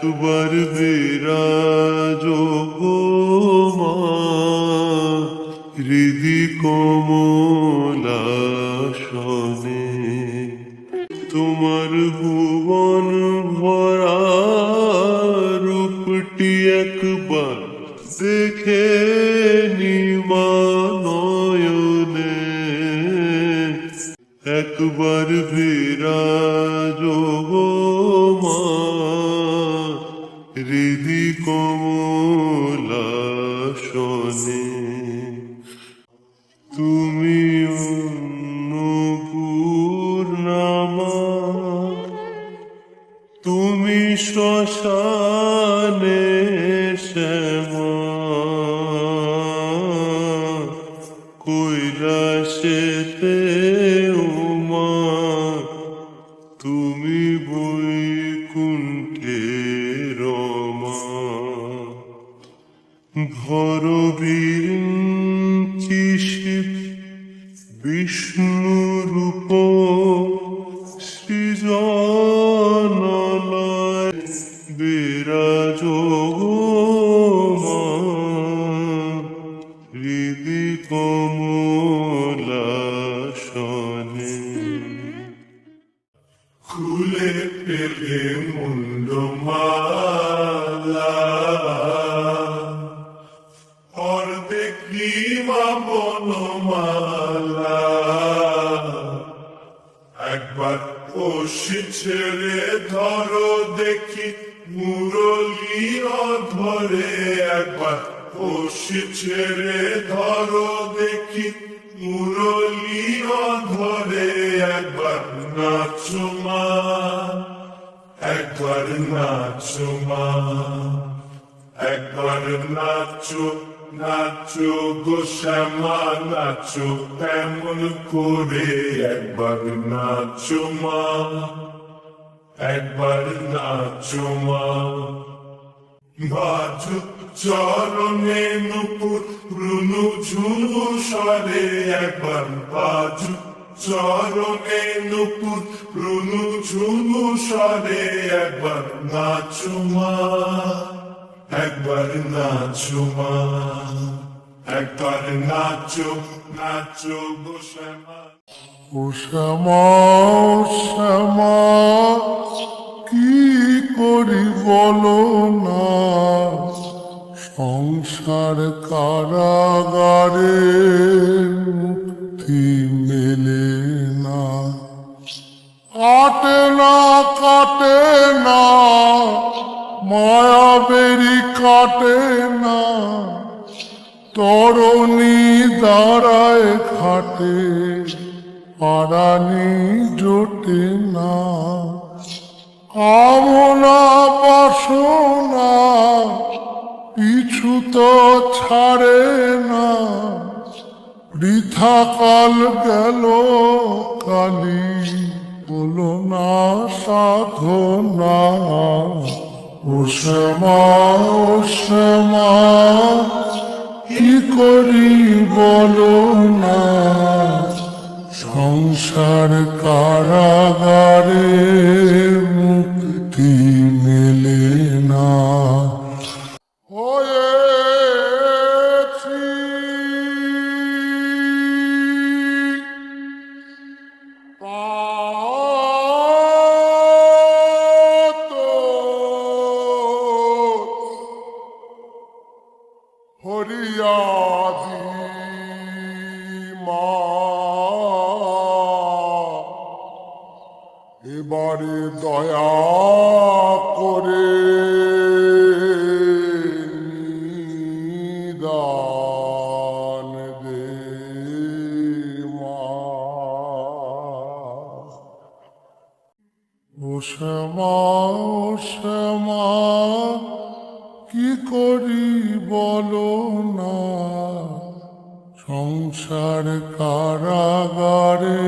একবার বিরাজ মা, হৃদি কমলাসনে তোমার ভুবন ভরা রূপটি একবার দেখে নিমানয়নে একবার বিরাজ মা কমলাসনে তুমি তুমি শ্মশানে শ্যামা। ধর শিব বিষ্ণু রূপ সৃজনলয় বিরাজ খুলে ফেলে মুন্ডমালা ধরো দেখি, মুরলি ধরে একবার কষি ছেড়ে, ধরো দেখি, মুরলি ধরে একবার নাচো মা, একবার নাচো মা, একবার নাচো নাচো গো শ্যামা, নাচো তেমন করে, একবার নাচো মা। একবার নাচো মা চরণে নুপুর, রুনু একবার বাজু চরণে নুপুর, রুনু ঝুনু একবার একবার নাচমা একবার নাচো নাচো গো শ্যামা। মুক্তি মেলে না কাটে না কাটে না মায়াবেরি কাটে না, তরণী দাঁড়ায় খাটে পারানি জোটে না। কামনা, বাসনা, পিছু তো ছাড়ে না। বৃথা কাল গেল কালি, বলো না সাধনা। ও শ্যামা ও শ্যামা, কি করি বলো না? সংসার কারাগারে মুক্তি। এবারে দয়া করে নিদান দে করি বলো না? সংসার কারাগারে